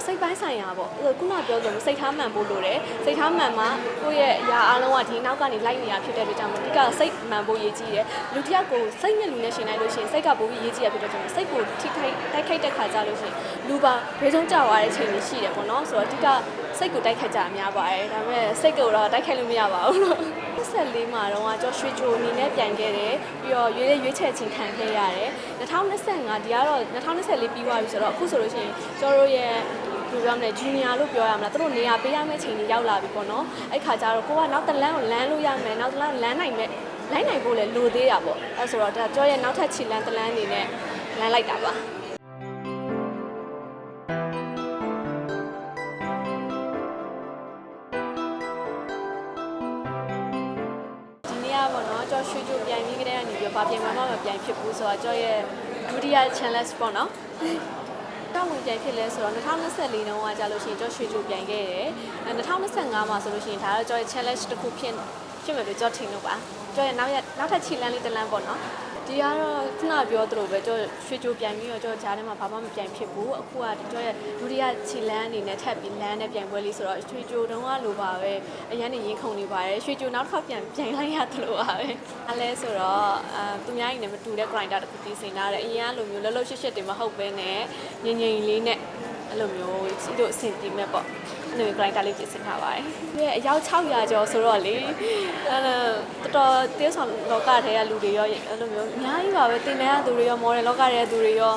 တော့စိတ်ပိုင်းဆိုင်ရာပေါ့အဲ့လိုခုနပြောသလိုစိတ်ထားမှန်ဖို့လိုတယ်စိတ်ထားမှန်မှကိုယ့်ရဲ့အရာအလုံးကဒီနောက်ကနေလိုက်နေတာဖြစ်တဲ့အတွက်ကြောင့်မို့အဓိကစိတ်မှန်ဖို့ရည်ကြီးတယ်လူတစ်ယောက်ကိုစိတ်နဲ့လူနဲ့ရှင်နိုင်လို့ရှိရင်စိတ်ကပိုပြီးရည်ကြီးရဖြစ်တဲ့ကြောင့်မို့စိတ်ကိုထိခိုက်တိုက်ခိုက်တဲ့ခါကြလို့ရှိရင်လူပါဘေးဆုံးကြောက်ရတဲ့ချိန်တွေရှိတယ်ပေါ့နော်ဆိုတော့အဓိကစိတ်ကိုတိုက်ခိုက်ကြအများပါတယ်ဒါပေမဲ့စိတ်ကိုတော့တိုက်ခိုက်လို့မရပါဘူးလို့ 24မှာတော့ကျော်ရွှေချိုအနေနဲ့ပြန်ခဲ့တယ်ပြီးတော့ရွေးရွေးချယ်ချင်းခံခဲ့ရတယ်2025ဒီကတော့2024ပြီးသွားပြီဆိုတော့အခုဆိုလို့ရှိရင်ကျော်တို့ရဲ့ဘယ်လိုပြောမလဲဂျူနီယာလို့ပြောရမလားသူတို့နေရာပေးရမယ့်ချိန်ကြီးရောက်လာပြီပေါ့နော်အဲ့ခါကျတော့ကိုကနောက်တစ်လမ်းကိုလမ်းလို့ရမယ်နောက်တစ်လမ်းလမ်းနိုင်မယ်လိုက်နိုင်ဖို့လည်းလိုသေးတာပေါ့အဲ့ဆိုတော့ဒါကျော်ရဲ့နောက်ထပ်ခြေလမ်းတစ်လမ်းအနေနဲ့လမ်းလိုက်တာပါ ကပေါ့နော်ကျော်ရွှေချိုပြန်ပြီးကြတဲ့ကနေပြီးတော့ဗာပြန်မှမမပြန်ဖြစ်ဘူးဆိုတော့ကျော်ရဲ့ဒုတိယ challenge ပေါ့နော်တော့ဝင်ပြန်ဖြစ်လဲဆိုတော့2024တုန်းကကြာလို့ရှိရင်ကျော်ရွှေချိုပြန်ခဲ့တယ်အဲ2025မှာဆိုလို့ရှိရင်ဒါတော့ကျော်ရဲ့ challenge တစ်ခုဖြစ်ဖြစ်မယ်လို့ကျော်ထင်လို့ပါကျော်ရဲ့နောက်ရနောက်ထပ်ခြေလမ်းလေးတစ်လမ်းပေါ့နော် ဒီကတော့ခုနပြောသလိုပဲကျော်ရွှေချိုပြန်ပြီးတော့ကျော်ဂျားထဲမှာဘာမှမပြန်ဖြစ်ဘူးအခုကကျော်ရဲ့ဒုတိယခြေလမ်းအနေနဲ့ထပ်ပြီးလမ်းနဲ့ပြန်ပွဲလေးဆိုတော့ရွှေချိုတုန်းကလိုပါပဲအရန်နေရင်ခုန်နေပါတယ်ရွှေချိုနောက်တစ်ခါပြန်ပြန်လိုက်ရတယ်လို့ပါပဲအဲလဲဆိုတော့အဲသူများကြီးနဲ့မတူတဲ့ grinder တစ်ခုပြင်ဆင်ထားတယ်အရင်ကလိုမျိုးလှုပ်လှုပ်ရှစ်ရှစ်တွေမဟုတ်ဘဲနဲ့ငြိမ်ငြိမ်လေးနဲ့ အဲ့လိုမျိုးစီတို့အဆင်ပြေမဲ့ပေါ့အဲ့လိုမျိုး grinder လေးပြင်ဆင်ထားပါတယ်။ဒီအယောက်600ကျော်ဆိုတော့လေအဲ့တော်တော်တေးဆောင်လောကထဲကလူတွေရောအဲ့လိုမျိုးအများကြီးပါပဲတင်တဲ့သူတွေရော model လောကထဲကသူတွေရော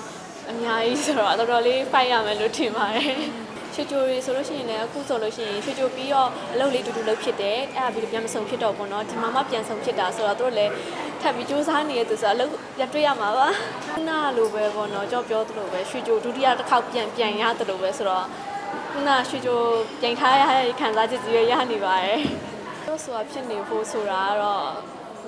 အများကြီးဆိုတော့တော်တော်လေး fight ရမယ်လို့ထင်ပါတယ်။ ချွချိုတွေဆိုလို့ရှိရင်လည်းအခုဆိုလို့ရှိရင်ချွချိုပြီးတော့အလုပ်လေးတူတူလုပ်ဖြစ်တယ်အဲ့ဒါပြီးတော့ပြန်မဆုံးဖြစ်တော့ဘူးเนาะဒီမှာမှပြန်ဆုံးဖြစ်တာဆိုတော့တို့လည်းထပ်ပြီးစူးစမ်းနေတဲ့သူဆိုတော့အလုပ်ပြန်တွေ့ရမှာပါခုနလိုပဲပေါ့เนาะကြောက်ပြောသလိုပဲရွှေချိုဒုတိယတစ်ခေါက်ပြန်ပြန်ရသလိုပဲဆိုတော့ခုနရွှေချိုပြန်ထားရတဲ့ခံစားချက်ကြီးရရနေပါတယ်တို့ဆိုတာဖြစ်နေဖို့ဆိုတာကတော့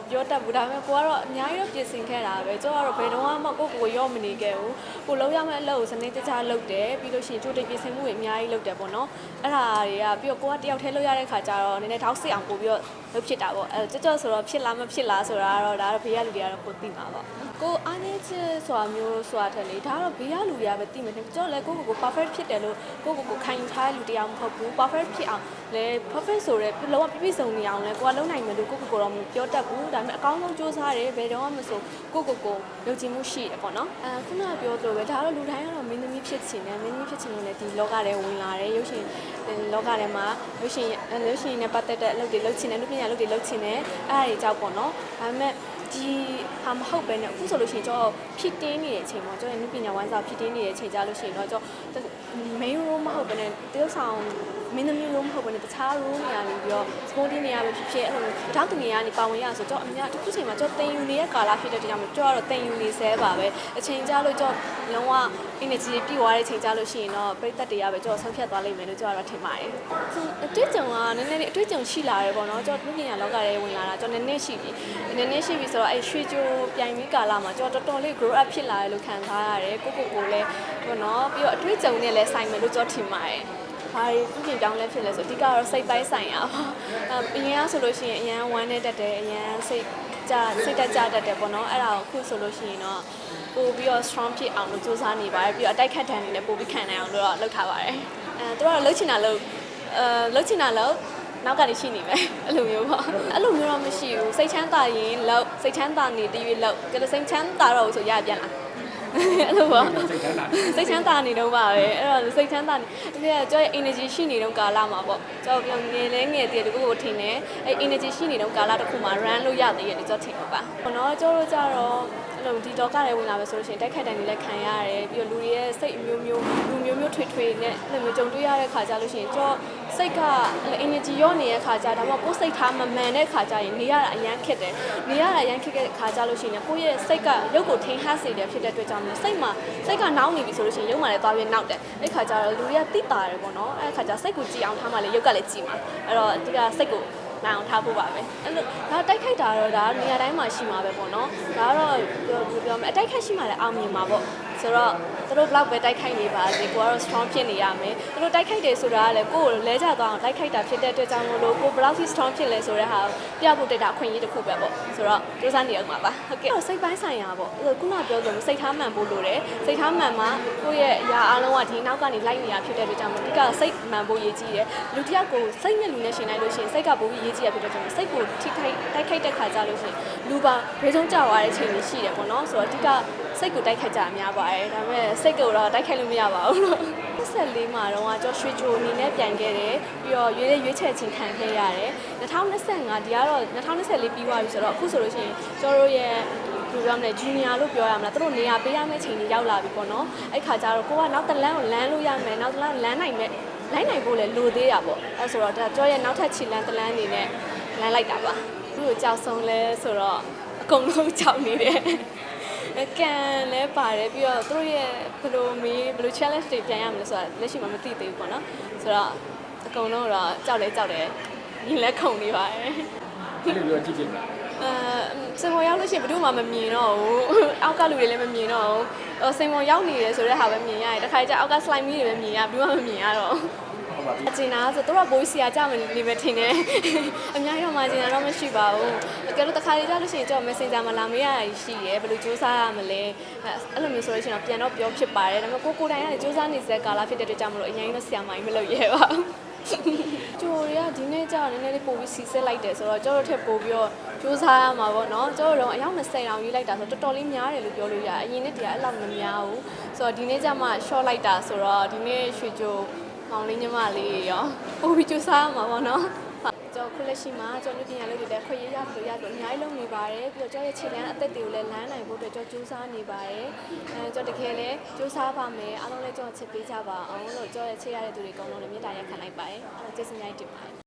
ပြောတတ်ဘူးဒါပေမဲ့ကိုကတော့အများကြီးတော့ပြင်ဆင်ခဲ့တာပဲကျတော့ကတော့ဘယ်တော့မှကိုကိုကိုရော့မနေခဲ့ဘူးကိုလုံးရမယ့်အလုပ်ကိုစနေတကျလုပ်တယ်ပြီးလို့ရှိရင်ချိုးတိတ်ပြင်ဆင်မှုတွေအများကြီးလုပ်တယ်ပေါ့နော်အဲ့ဒါတွေကပြီးတော့ကိုကတယောက်တည်းလုပ်ရတဲ့ခါကျတော့နည်းနည်းထောက်စစ်အောင်ပို့ပြီးတော့လုပ်ဖြစ်တာပေါ့အဲကြကြော့ဆိုတော့ဖြစ်လားမဖြစ်လားဆိုတာကတော့ဒါတော့ဘေးကလူတွေကတော့ကိုသိမှာပေါ့ကိုအားနေချက်ဆိုတာမျိုးဆိုတာထက်လေဒါကတော့ဘေးကလူတွေကပဲသိမှာတယ်ကြော့လဲကိုကိုကို perfect ဖြစ်တယ်လို့ကိုကိုကိုခံယူထားတဲ့လူတရားမဟုတ်ဘူး perfect ဖြစ်အောင်လဲ perfect ဆိုရဲလုံးဝပြည့်ပြည့်စုံနေအောင်လဲကိုကလုံးနိုင်မယ်လို့ကိုကိုကိုတော့မပြောတတ်ဘူးဒါပေမဲ့အကောင်းဆုံးစူးစမ်းတယ်ဘယ်တော့မှမဆိုကိုကိုကိုယုံကြည်မှုရှိတယ်ပေါ့နော်အဲခုနကပြောသလိုပဲဒါကတော့လူတိုင်းကတော့မင်းသမီးဖြစ်ချင်တယ်မင်းသမီးဖြစ်ချင်လို့လည်းဒီလောကထဲဝင်လာတယ်ရုပ်ရှင်လောကထဲမှာရုပ်ရှင်ရုပ်ရှင်နဲ့ပတ်သက်တဲ့အလုပ်တွေလုပ်ချင်တယ်လူပညာလုပ်တွေလုပ်ချင်တယ်အဲ့ဒါတွေကြောက်ပေါ့နော်ဒါပေမဲ့ဒီဟာမဟုတ်ပဲねအခုဆိုလို့ရှိရင်ကျွန်တော်ဖြစ်တင်းနေတဲ့အချိန်မှာကျွန်တော်နုပညာဝိုင်းစာဖြစ်တင်းနေတဲ့အချိန်ကြလို့ရှိရင်တော့ကျွန်တော် main role မဟုတ်ပဲねတရုပ်ဆောင်မင်းသမီး role မဟုတ်ပဲねတခြား role နေရာနေပြီးတော့ sporting နေရာပဲဖြစ်ဖြစ်အဲ့လိုတောက်တနေရာနေပါဝင်ရဆိုတော့အများတစ်ခုချိန်မှာကျွန်တော်တင်ယူနေတဲ့ကာလဖြစ်တဲ့တရားမှာကျွန်တော်ကတော့တင်ယူနေဆဲပါပဲအချိန်ကြာလို့ကျွန်တော်လုံးဝ energy ပြည့်သွားတဲ့အချိန်ကြာလို့ရှိရင်တော့ပြည့်သက်တရားပဲကျွန်တော်ဆုံးဖြတ်သွားလိမ့်မယ်လို့ကျွန်တော်ကတော့ထင်ပါတယ်အတွေ့အကြုံကနည်းနည်းလေးအတွေ့အကြုံရှိလာတယ်ပေါ့နော်ကျွန်တော်လူပညာလောကထဲဝင်လာတာကျွန်တော်နည်းနည်းရှိပြီနည်းနည်းရှိပြီဆိုတော့အဲရွှေကြိုပြိုင်ပြီးကာလမှာကျွန်တော်တော်တော်လေး grow up ဖြစ်လာတယ်လို့ခံစားရတယ်ကိုကိုကိုလည်းပေါ့နော်ပြီးတော့အတွေ့အကြုံနဲ့လည်းဆိုင်မယ်လို့ကျွန်တော်ထင်ပါတယ်ဘာတွေသူပြင်ကြောင်းလဲဖြစ်လဲဆိုအဓိကတော့စိတ်ပိုင်းဆိုင်ရာပါအရင်ကဆိုလို့ရှိရင်အရန်ဝမ်းနေတတ်တယ်အရန်စိတ်ကြစိတ်တက်ကြတတ်တယ်ပေါ့နော်အဲ့ဒါကိုအခုဆိုလို့ရှိရင်တော့ပို့ပြီးတော့ strong ဖြစ်အောင်လို့စူးစမ်းနေပါတယ်ပြီးတော့အတိုက်ခတ်တန်နေလည်းပို့ပြီးခံနိုင်အောင်လို့တော့လုပ်ထားပါတယ်အဲသူကတော့လှုပ်ချင်တာလှုပ်အဲလှုပ်ချင်တာလှုပ်နောက်ကနေရှိနေမယ်အဲ့လိုမျိုးပေါ့အဲ့လိုမျိုးတော့မရှိဘူးစိတ်ချမ်းသာရင်လှုပ်စိတ်ချမ်းသာနေတည်ပြီးလှုပ်ကြလို့စိတ်ချမ်းသာတော့ဆိုရပြန်လာ အဲ့လိုပေါ့စိတ်ချမ်းသာနေတော့ပါပဲအဲ့တော့စိတ်ချမ်းသာနေဒီကကျော်ရဲ့ energy ရှိနေတော့ကာလမှာပေါ့ကျော်ပြောငယ်လဲငယ်တည်းတကူကိုထင်တယ်အဲ့ energy ရှိနေတော့ကာလတစ်ခုမှာ run လို့ရသေးတယ်ကျော်ထင်ပါပါဘောနော်ကျော်တို့ကြတော့အဲ့ လိုဒီတော့ကလည်းဝင်လာပဲဆိုလို့ရှိရင်တိုက်ခိုက်တယ်နေလည်းခံရတယ်ပြီးတော့လူတွေရဲ့စိတ်အမျိုးမျိုးလူမျိုးမျိုးထွေထွေနဲ့အဲ့လိုမျိုးကြုံတွေ့ရတဲ့ခါကြလို့ရှိရင်ကျော်စိတ်က energy ရောနေတဲ့ခါကြဒါမှမဟုတ်ကိုယ်စိတ်ထားမမှန်တဲ့ခါကြရင်နေရတာအရန်ခက်တယ်နေရတာအရန်ခက်တဲ့ခါကြလို့ရှိရင်ကိုယ့်ရဲ့စိတ်ကရုပ်ကိုထိန်ဟစေတယ်ဖြစ်တဲ့အတွက်ကြောင့်စိတ်မှာစိတ်ကနှောင်းနေပြီဆိုလို့ရှိရင်ရုပ်မှလည်းသွားပြီးနောက်တယ်အဲ့ခါကျတော့လူတွေကတိတာတယ်ပေါ့နော်အဲ့ခါကျစိတ်ကိုကြည်အောင်ထားမှလည်းရုပ်ကလည်းကြည်မှာအဲ့တော့ဒီကစိတ်ကို နိုင်အောင်ထားဖို့ပါပဲအဲ့လိုဒါတိုက်ခိုက်တာတော့ဒါနေရာတိုင်းမှာရှိမှာပဲပေါ့နော်ဒါကတော့ပြောပြောမယ်အတိုက်ခိုက်ရှိမှလည်းအောင်မြင်မှာပေါ့စ ဆိုတော့သူတို့ block ပဲတိုက်ခိုက်နေပါစေကိုကတော့ strong ဖြစ်နေရမယ်သူတို့တိုက်ခိုက်တယ်ဆိုတာကလည်းကိုယ့်ကိုလဲကျသွားအောင်တိုက်ခိုက်တာဖြစ်တဲ့အတွက်ကြောင့်မို့လို့ကိုဘယ်လောက်ထိ strong ဖြစ်လဲဆိုတဲ့ဟာကိုပြဖို့တက်တာအခွင့်အရေးတစ်ခုပဲပေါ့ဆိုတော့စူးစမ်းနေအောင်ပါပါဟုတ်ကဲ့စိတ်ပိုင်းဆိုင်ရာပေါ့ခုနပြောလို့စိတ်ထားမှန်ဖို့လိုတယ်စိတ်ထားမှန်မှကိုယ့်ရဲ့အရာအလုံးကဒီနောက်ကနေလိုက်နေတာဖြစ်တဲ့အတွက်ကြောင့်မို့ဒီကစိတ်မှန်ဖို့ရည်ကြီးတယ်လူတစ်ယောက်ကိုစိတ်နဲ့လူနဲ့ရှင်လိုက်လို့ရှိရင်စိတ်ကပိုပြီးရည်ကြီးရဖြစ်တဲ့ကြောင့်စိတ်ကိုထိခိုက်တိုက်ခိုက်တဲ့ခါကြလို့ရှိရင်လူပါဘေးဆုံးကြောက်ရတဲ့ချိန်တွေရှိတယ်ပေါ့နော်ဆိုတော့ဒီက စိတ်ကိုတိုက်ခိုက်ကြအများပါတယ်ဒါပေမဲ့စိတ်ကိုတော့တိုက်ခိုက်လို့မရပါဘူးလို့24မှာတော့ကျော်ရွှေချိုအနေနဲ့ပြန်ခဲ့တယ်ပြီးတော့ရွေးရွေးချယ်ချင်းခံခဲ့ရတယ်2025ဒီကတော့2024ပြီးသွားပြီဆိုတော့အခုဆိုလို့ရှိရင်ကျော်တို့ရဲ့ဘယ်လိုပြောမလဲဂျူနီယာလို့ပြောရမလားသူတို့နေရာပေးရမယ့်ချိန်ကြီးရောက်လာပြီပေါ့နော်အဲ့ခါကျတော့ကိုကနောက်တစ်လမ်းကိုလမ်းလို့ရမယ်နောက်တစ်လမ်းလမ်းနိုင်မဲ့လိုင်းနိုင်ဖို့လည်းလိုသေးတာပေါ့အဲ့ဆိုတော့ဒါကျော်ရဲ့နောက်ထပ်ခြေလမ်းတစ်လမ်းအနေနဲ့လမ်းလိုက်တာပါသူ့ကိုကြောက်ဆုံးလဲဆိုတော့အကုန်လုံးကြောက်နေတယ် ကန်လဲပါတယ်ပြီးတော့သူတို့ရဲ့ဘယ်လိုမေးဘယ်လို challenge တွေပြန်ရမလဲဆိုတာလက်ရှိမှမသိသေးဘူးပေါ့နော်ဆိုတော့အကုန်လုံးတော့ကြောက်လဲကြောက်တယ်ရင်လဲခုန်နေပါတယ်အဲ့လိုပြောကြည့်ကြည့်ပါအဲစင်ပေါ်ရောက်လို့ရှိရင်ဘယ်သူမှမမြင်တော့ဘူးအောက်ကလူတွေလည်းမမြင်တော့ဘူးဟိုစင်ပေါ်ရောက်နေတယ်ဆိုတဲ့ဟာပဲမြင်ရတယ်တခါကျအောက်က slime ကြီးတွေပဲမြင်ရဘယ်သူမှမမြင်ရတော့ဟုတ် ပါပြီအကျဉ်းသားဆိုတော့ဘိုးစီယာကြမယ်နေပဲထင်တယ်အများကြီးတော့မှအကျဉ်းသားတော့မရှိပါဘူးတကယ်လို့တခါလေကြာလို့ရှိရင်ကျွန်တော် messenger မှာလာမေးရတာရှိရယ်ဘယ်လိုစူးစမ်းရမလဲအဲ့လိုမျိုးဆိုလို့ရှိရင်တော့ပြန်တော့ပြောဖြစ်ပါတယ်ဒါပေမဲ့ကိုကိုတိုင်ကလည်းစူးစမ်းနေတဲ့ကာလဖြစ်တဲ့အတွက်ကြောင့်မလို့အရင်ကဆရာမကြီးမလုပ်ရဲပါဘူးကျိုတွေကဒီနေ့ကြာနည်းနည်းလေးပို့ပြီးစီစစ်လိုက်တယ်ဆိုတော့ကျတို့ထက်ပို့ပြီးတော့စူးစမ်းရမှာပေါ့နော်ကျတို့တော့အယောက်20တောင်ရေးလိုက်တာဆိုတော့တော်တော်လေးများတယ်လို့ပြောလို့ရတယ်အရင်နေ့တည်းကအဲ့လောက်မများဘူးဆိုတော့ဒီနေ့ကျမှ short လိုက်တာဆိုတော့ဒီနေ့ရွှေကြို မောင်လေးညီမလေးရောပို့ပြီးစူးစမ်းရမှာပေါ့နော်ကျွန်တော်ခုလက်ရှိမှာကျွန်တော်တို့ပညာလုပ်တွေလည်းခွင့်ရရလို့ရဆိုအများကြီးလုပ်နေပါတယ်ပြီးတော့ကျွန်တော်ရဲ့ခြေလမ်းအသက်တွေကိုလည်းလမ်းနိုင်ဖို့အတွက်ကျွန်တော်ကြိုးစားနေပါတယ်အဲကျွန်တော်တကယ်လည်းကြိုးစားပါမယ်အားလုံးလည်းကျွန်တော်ချစ်ပေးကြပါအောင်လို့ကျွန်တော်ရဲ့ချစ်ရတဲ့သူတွေအကုန်လုံးလည်းမေတ္တာရက်ခံလိုက်ပါတယ်အဲကျေးဇူးများတင်ပါတယ်